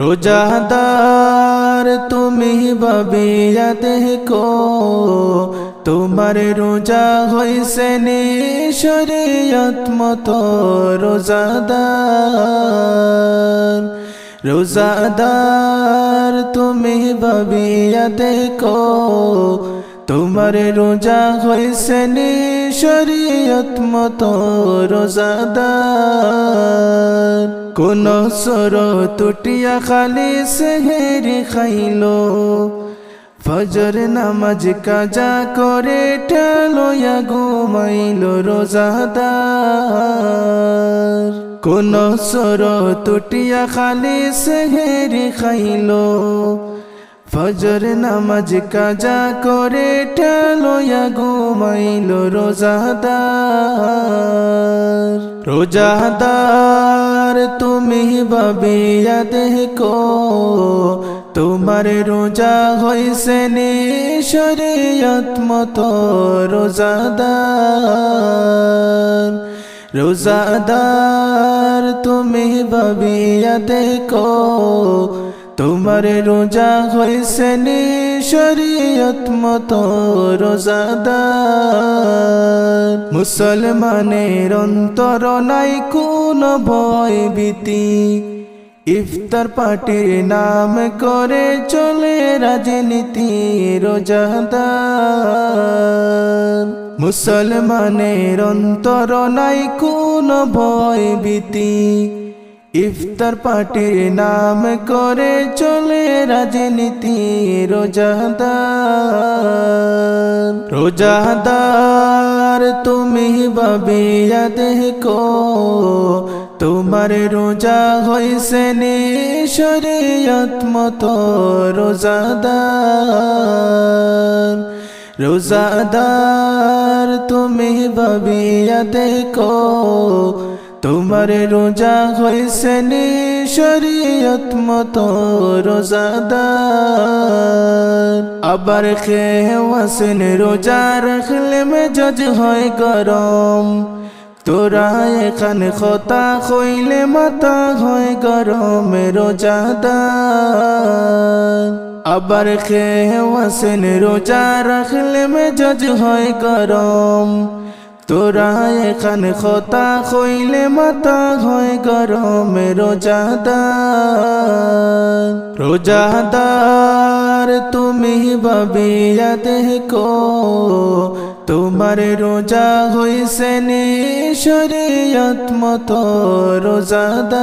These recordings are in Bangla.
রোজাদার, তুমি বাবিয়া দেখো তোমার রোজা হইছে নি শরীয়ত মতো রোজাদার। রোজাদার, তুমি বাবিয়া দেখো তোমার রোজা হইছে নি শরীয়ত মতো রোজাদার। কোন সর তুটিয়া খালি সেহেরি খাইলো। ফজর নামাজ কাজা করে টেলোয়া ঘুমাইল রোজাদার। কোন সর তুটিয়া খালি সেহেরি খাইলো। ফজর নামাজ কাজা করে টেলোয়া ঘুমাইল রোজাদার। রোজাদার, তুমি বাবিয়া দেখো, তোমার রোজা হইছে নি শরীয়ত মতো রোজাদার। রোজাদার, তুমি বাবিয়া দেখো তোমার রোজা হইছে নি শরীয়ত মতো রোজাদার। মুসলমানের অন্তর নাই কোন ভয় ইফতার পার্টির নাম করে চলে রাজনীতি রোজাদার। মুসলমানের অন্তর নাই কোন ভয় ভীতি ইফতার পার্টির নাম করে চলে রাজনীতি রোজাদার রোজাদার তুমি বাবিয়া দেখো তোমার রোজা হইছে নি শরীয়ত মতো রোজাদার রোজাদার তুমি বাবিয়া দেখো তোমার রোজা হইছে নি শরীয়ত মতো রোজাদার। আবার খেয়ে ওয়াসেন রোজা রাখলে মেজাজ হয় গরম। তোরা এখানে খতা হইলে মাথা হয় গরম রোজাদার। আবার খেয়ে ওয়াসেন রোজা রাখলে মেজাজ হয় গরম। তোরা এখানে খতা হইলে মাথা হয় গরম রোজাদার। রোজাদার, তুমি বাবিয়া দেখো, তোমার রোজা হইছে শরীয়ত মতো রোজাদার।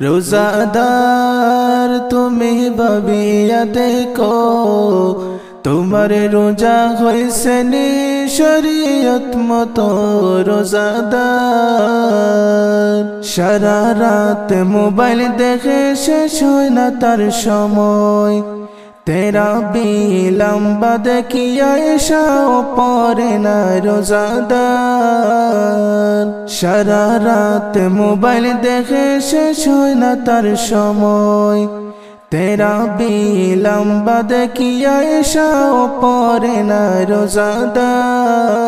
রোজাদার, তুমি বাবিয়া দেখো তোমার রোজা হইছে নি শরীয়ত মতো রোজাদার। সারা রাত মোবাইল দেখে শেষ হয় না তার সময়। তেরা লম্বা দেখিয়া এসাও পরে না রোজাদার। সারা রাত মোবাইল দেখে শেষ হয় না তার সময়। তেরা লম্বা দেখিয়া এসাও পরে না রোজাদার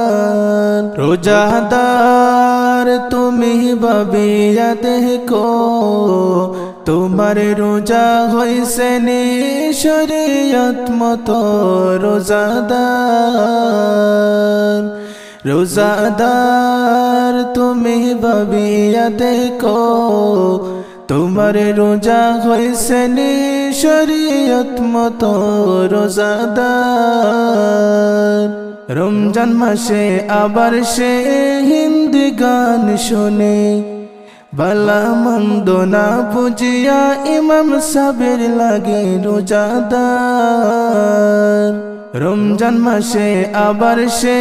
রোজাদার তুমি বাবিয়া দেখো তোমার রোজা হইছে নি শরীয়ত মতো রোজাদার রোজাদার তুমি বাবিয়া দেখো তোমার রোজা হইছে নি শরীয়ত মতো রোজাদার। রমজান মাসে আবার সে হিন্দি গান শুনে। বালা মন্দ না বুঝিয়া ইমাম সাবের লাগে রোজাদার। রমজান মাসে আবার সে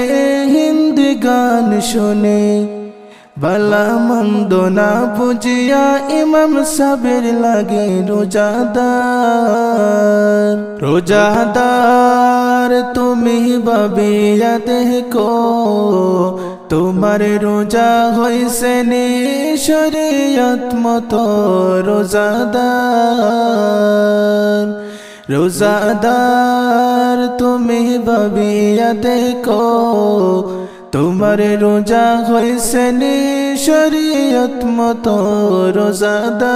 হিন্দি গান শুনে। বালা মন্দ না বুঝিয়া ইমাম সাবের লাগে রোজাদার রোজাদার তুমি বাবিয়া দেখো তোমার রোজা হইছে নি শরীয়ত মতো রোজাদার রোজাদার তুমি বাবিয়া দেখো তোমার রোজা হয়েছে শরীয়ত মতো রোজাদার।